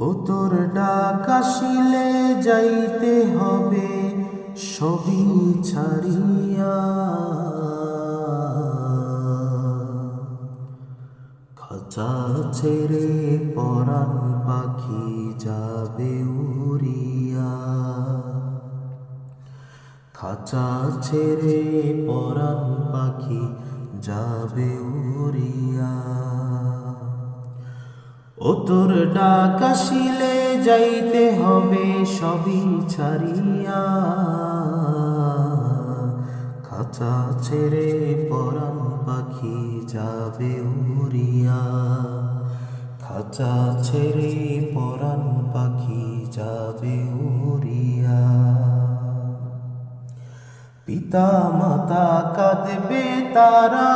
ও তোর ডাক যাইতে হবে, সবই ছাড়িয়া। খাঁচা ছেড়ে পরাণ পাখি যাবে উড়িয়া। খাঁচা ছেড়ে পরাণ পাখি যাবে উড়িয়া। ও তোর ডাক আসিলে যাইতে হবে সবই ছাড়িয়া। খাঁচা ছেড়ে পরাণ পাখি যাবে উড়িয়া। খাঁচা ছেড়ে পরাণ পাখি যাবে উড়িয়া। পিতা মাতা কাঁদবে তারা।